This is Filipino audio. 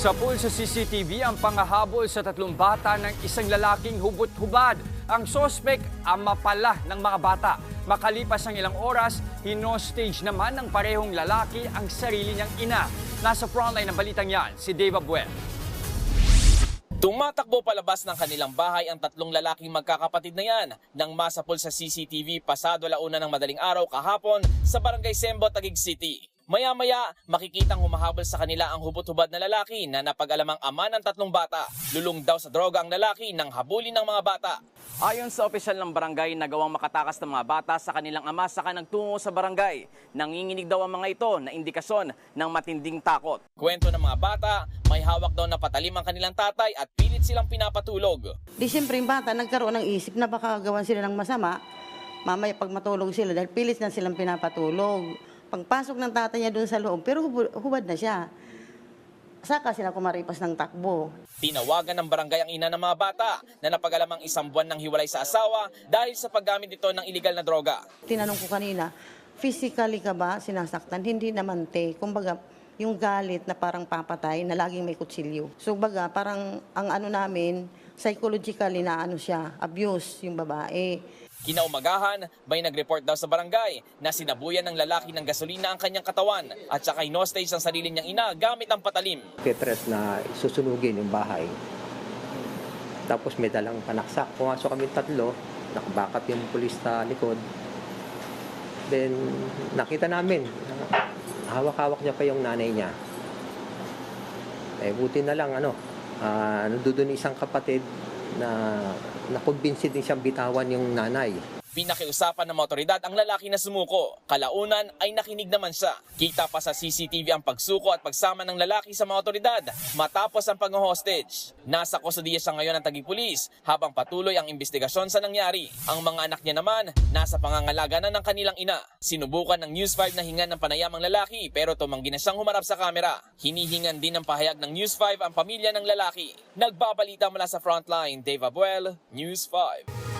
Sa pool sa CCTV ang pangahabol sa tatlong bata ng isang lalaking hubot-hubad. Ang sospek ama pala ng mga bata. Makalipas ang ilang oras, hinostage naman ng parehong lalaki ang sarili niyang ina. Nasa frontline ng balitang yan, si Dave Abuel. Tumatakbo palabas ng kanilang bahay ang tatlong lalaking magkakapatid na yan nang masapol sa CCTV pasado launa ng madaling araw kahapon sa Barangay Sembo, Taguig City. Maya-maya, makikitang humahabol sa kanila ang hubot-hubad na lalaki na napag-alamang ama ng tatlong bata. Lulong daw sa droga ang lalaki nang habulin ng mga bata. Ayon sa opisyal ng barangay, nagawang makatakas ng mga bata sa kanilang ama saka nagtungo sa barangay. Nanginginig daw ang mga ito na indikasyon ng matinding takot. Kwento ng mga bata, may hawak daw na patalim ang kanilang tatay at pilit silang pinapatulog. Di siyempre yung bata nagkaroon ng isip na baka gawan sila ng masama. Mamaya pag matulog sila dahil pilit na silang pinapatulog. Pagpasok ng tatay niya doon sa loob, pero hubad, hubad na siya. Saka sila kumaripas ng takbo. Tinawagan ng barangay ang ina ng mga bata na napagalamang isang buwan ng hiwalay sa asawa dahil sa paggamit nito ng iligal na droga. Tinanong ko kanina, physically ka ba sinasaktan? Hindi naman te. Kumbaga, yung galit na parang papatay na laging may kutsilyo. So baga, parang ang ano namin, psychologically na ano siya, abuse yung babae. Kinaumagahan, may nag-report daw sa barangay na sinabuyan ng lalaki ng gasolina ang kanyang katawan at saka inostage ang sarili niyang ina gamit ang patalim. Petres na susunugin yung bahay. Tapos may dalang panaksak. Pumasok kami tatlo, nakabackup yung pulis sa likod. Then nakita namin, na hawak-hawak niya pa yung nanay niya. Eh buti na lang ano, uh, nandoon isang kapatid na nakumbinsi din siyang bitawan yung nanay. Pinakiusapan ng mga otoridad ang lalaki na sumuko. Kalaunan ay nakinig naman siya. Kita pa sa CCTV ang pagsuko at pagsama ng lalaki sa mga otoridad matapos ang pag-hostage. Nasa kustodiya siya ngayon ng tagipulis habang patuloy ang investigasyon sa nangyari. Ang mga anak niya naman nasa pangangalaga na ng kanilang ina. Sinubukan ng News 5 na hingan ng panayamang lalaki pero tumanggi na siyang humarap sa kamera. Hinihingan din ng pahayag ng News 5 ang pamilya ng lalaki. Nagbabalita mula sa frontline, Dave Abuel, News 5.